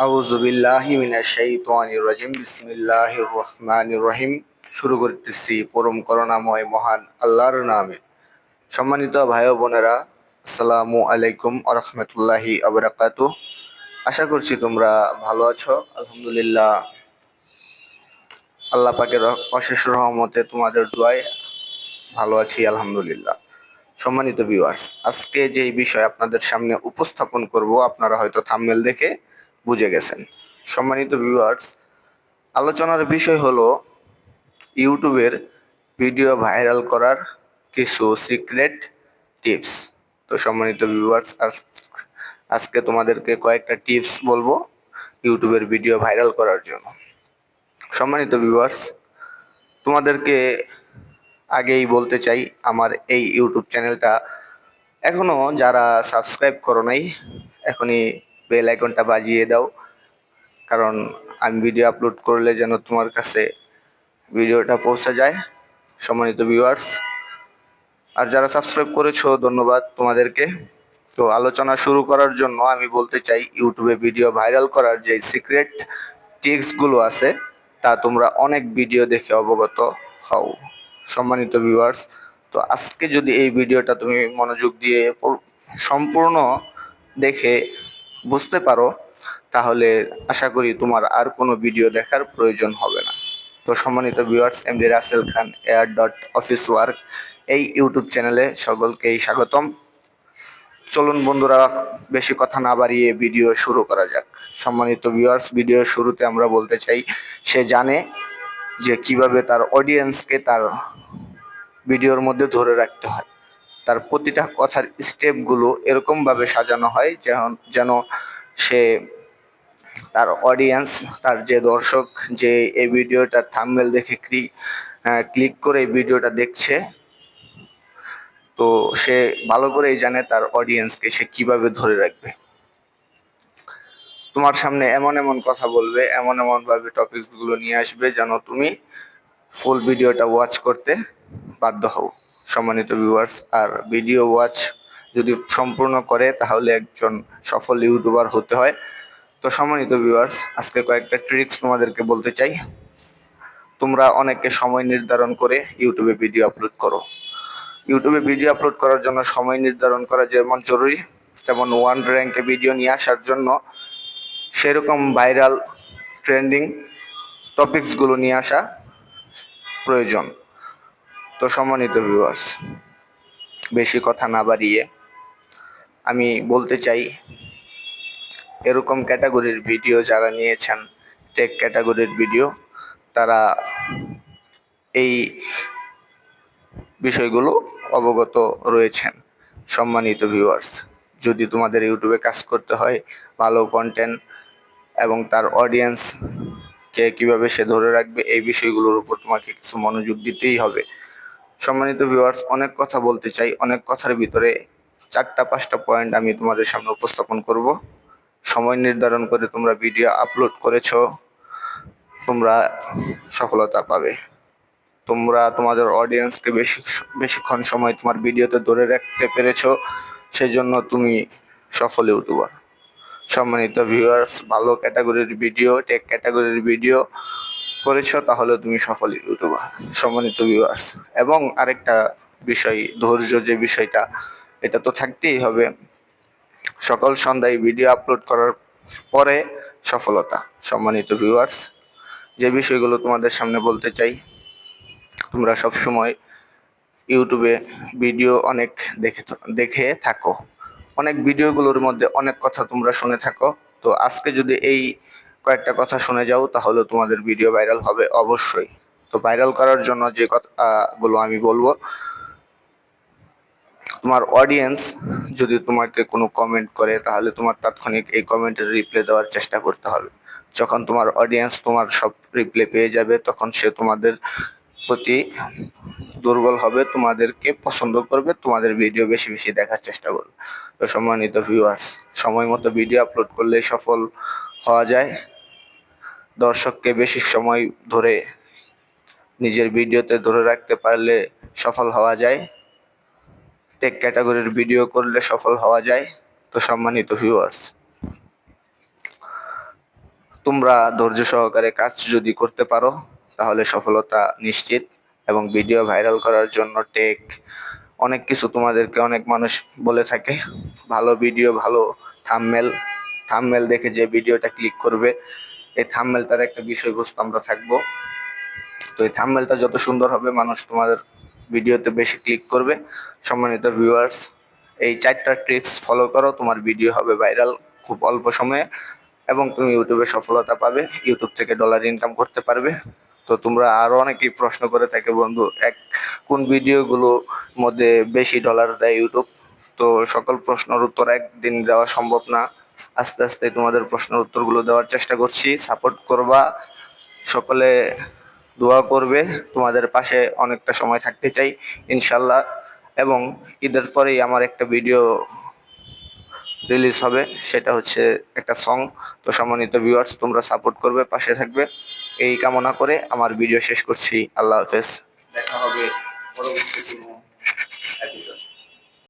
আউযু বিল্লাহি মিনাশ শাইতানির রাজিম। বিসমিল্লাহির রহমানির রহিম। শুরু করতেছি পরম করুণাময় মহান আল্লাহর নামে। সম্মানিত ভাই বোনেরা, আসসালামু আলাইকুম আ রহমতুল্লাহি আবরাকাতু আশা করছি তোমরা ভালো আছো। আলহামদুলিল্লাহ। আল্লাহ পাকের অশেষ রহমতে তোমাদের দোয়ায় ভালো আছি, আলহামদুলিল্লাহ। সম্মানিত ভিউয়ার্স আজকে যে বিষয় আপনাদের সামনে উপস্থাপন করব, আপনারা হয়তো থাম্বনেল দেখে বুঝে গেছেন। সম্মানিত ভিউয়ার্স আলোচনার বিষয় হলো ইউটিউবের ভিডিও ভাইরাল করার কিছু সিক্রেট টিপস তো সম্মানিত ভিউয়ার্স আজকে তোমাদেরকে কয়েকটা টিপস বলব ইউটিউবের ভিডিও ভাইরাল করার জন্য। সম্মানিত ভিউয়ার্স তোমাদেরকে আগেই বলতে চাই, আমার এই ইউটিউব চ্যানেলটা এখনও যারা সাবস্ক্রাইব করো নাই, এখনই বেল আইকনটা বাজিয়ে দাও। কারণ আমি ভিডিও আপলোড করলে যেন তোমার কাছে ভিডিওটা পৌঁছে যায়। সম্মানিত ভিউয়ার্স আর যারা সাবস্ক্রাইব করেছ, ধন্যবাদ তোমাদেরকে। তো আলোচনা শুরু করার জন্য আমি বলতে চাই ইউটিউবে ভিডিও ভাইরাল করার যে সিক্রেট টিপসগুলো আছে, তা তোমরা অনেক ভিডিও দেখে অবগত হও। সম্মানিত ভিউয়ার্স তো আজকে যদি এই ভিডিওটা তুমি মনোযোগ দিয়ে সম্পূর্ণ দেখে বুঝতে পারো, তাহলে আশা করি তোমার আর কোনো ভিডিও দেখার প্রয়োজন হবে না। তো সম্মানিত viewers MD Rasel Khan air dot office work এই ইউটিউব চ্যানেলে সকলকেই স্বাগতম। চলুন বন্ধুরা, বেশি কথা না বাড়িয়ে ভিডিও শুরু করা যাক। সম্মানিত ভিউয়ার্স ভিডিও শুরুতে আমরা বলতে চাই, সে জানে যে কীভাবে তার অডিয়েন্সকে তার ভিডিওর মধ্যে ধরে রাখতে হয়। তার প্রতিটা কথার স্টেপগুলো এরকমভাবে সাজানো হয় যেন যেন সে তার অডিয়েন্স তার যে দর্শক যে এই ভিডিওটার থামমেল দেখে ক্লিক করে এই ভিডিওটা দেখছে, তো সে ভালো করেই জানে তার অডিয়েন্সকে সে কীভাবে ধরে রাখবে। তোমার সামনে এমন এমন কথা বলবে, এমন এমন ভাবে টপিকসগুলো নিয়ে আসবে যেন তুমি ফুল ভিডিওটা ওয়াচ করতে বাধ্য হও। সম্মানিত ভিউয়ার্স আর ভিডিও ওয়াচ যদি সম্পূর্ণ করে, তাহলে একজন সফল ইউটিউবার হতে হয়। তো সম্মানিত ভিউয়ার্স আজকে কয়েকটা ট্রিক্স তোমাদেরকে বলতে চাই। তোমরা অনেকে সময় নির্ধারণ করে ইউটিউবে ভিডিও আপলোড করো। ইউটিউবে ভিডিও আপলোড করার জন্য সময় নির্ধারণ করা যেমন জরুরি তেমন ওয়ান র্যাঙ্কে ভিডিও নিয়ে আসার জন্য সেরকম ভাইরাল ট্রেন্ডিং টপিকসগুলো নিয়ে আসা প্রয়োজন। তো সম্মানিত ভিউয়ার্স বেশি কথা না বাড়িয়ে আমি বলতে চাই, এরকম ক্যাটাগরির ভিডিও যারা নিয়েছেন টেক ক্যাটাগরির ভিডিও তারা এই বিষয়গুলো অবগত রয়েছেন, সম্মানিত ভিউয়ার্স যদি তোমাদের ইউটিউবে কাজ করতে হয়, ভালো কন্টেন্ট এবং তার অডিয়েন্সকে কীভাবে সে ধরে রাখবে, এই বিষয়গুলোর উপর তোমাকে কিছু মনোযোগ দিতেই হবে। সম্মানিত ভিউয়ার্স অনেক কথা বলতে চাই। অনেক কথার ভিতরে চারটা, পাঁচটা পয়েন্ট আমি তোমাদের সামনে উপস্থাপন করব। সময় নির্ধারণ করে তোমরা ভিডিও আপলোড করেছ, তোমরা সফলতা পাবে। তোমরা তোমাদের অডিয়েন্সকে বেশি, বেশিক্ষণ সময় তোমার ভিডিওতে ধরে রাখতে পেরেছ, সেজন্য তুমি সফল ইউটিউবার। সম্মানিত ভিউয়ার্স ভালো ক্যাটাগরির ভিডিও টেক ক্যাটাগরির ভিডিও করেছ, তাহলে তুমি সফল ইউটিউবার সম্মানিত ভিউয়ার্স এবং আরেকটা বিষয়, ধৈর্য যে বিষয়টা, এটা তো থাকতেই হবে। সকল সন্ধ্যায় ভিডিও আপলোড করার পরে সফলতা। সম্মানিত ভিউয়ার্স যে বিষয়গুলো তোমাদের সামনে বলতে চাই, তোমরা সব সময় ইউটিউবে ভিডিও অনেক দেখে দেখে থাকো। অনেক ভিডিওগুলোর মধ্যে অনেক কথা তোমরা শুনে থাকো। তো আজকে যদি এই কয়েকটা কথা শুনে যাও, তাহলে তোমাদের ভিডিও ভাইরাল হবে অবশ্যই। তো ভাইরাল করার জন্য যে কথাগুলো আমি বলব, তোমার অডিয়েন্স যদি তোমাকে কোনো কমেন্ট করে, তাহলে তোমার তাৎক্ষণিক এই কমেন্টের রিপ্লাই দেওয়ার চেষ্টা করতে হবে। যখন তোমার অডিয়েন্স তোমার সব রিপ্লাই পেয়ে যাবে, তখন সে তোমাদের প্রতি দুর্বল হবে, তোমাদেরকে পছন্দ করবে, তোমাদের ভিডিও বেশি বেশি দেখার চেষ্টা করবে। তো সম্মানিত ভিউয়ার্স সময় মতো ভিডিও আপলোড করলে সফল হওয়া যায়। দর্শককে বেশি সময় ধরে নিজের ভিডিওতে ধরে রাখতে পারলে সফল হওয়া যায়। টেক ক্যাটাগরির ভিডিও করলে সফল হওয়া যায়। তো সম্মানিত ভিউয়ার্স তোমরা ধৈর্য সহকারে কাজ যদি করতে পারো, তাহলে সফলতা নিশ্চিত এবং ভিডিও ভাইরাল করার জন্য টেক অনেক কিছু তোমাদেরকে অনেক মানুষ বলে থাকে। ভালো ভিডিও ভালো থাম্বনেল থাম্বনেল দেখে যে ভিডিওটা ক্লিক করবে এই থাম্বনেলটার একটা বিষয়বস্তু আমরা থাকব। তো এই থাম্বনেলটা যত সুন্দর হবে, মানুষ তোমাদের ভিডিওতে বেশি ক্লিক করবে। সম্মানিত ভিউয়ার্স এই চারটা ট্রিক্স ফলো করো, তোমার ভিডিও হবে ভাইরাল খুব অল্প সময়ে এবং তুমি ইউটিউবে সফলতা পাবে ইউটিউব থেকে ডলার ইনকাম করতে পারবে। তো তোমরা আরও অনেকেই প্রশ্ন করে থাকে, বন্ধু, এক, কোন ভিডিওগুলো মধ্যে বেশি ডলার দেয় ইউটিউব তো সকল প্রশ্নের উত্তর একদিন দেওয়া সম্ভব না। আস্তে আস্তে তোমাদের প্রশ্নের উত্তরগুলো দেওয়ার চেষ্টা করছি। সাপোর্ট করবা। সকলে দোয়া করবে। তোমাদের পাশে অনেকটা সময় থাকতে চাই ইনশাল্লাহ এবং ঈদের পরেই আমার একটা ভিডিও রিলিজ হবে। সেটা হচ্ছে একটা সং তো সম্মানিত ভিউয়ার্স তোমরা সাপোর্ট করবে, পাশে থাকবে। এই কামনা করে আমার ভিডিও শেষ করছি। আল্লাহ হাফেজ। দেখা হবে পরবর্তী কোনো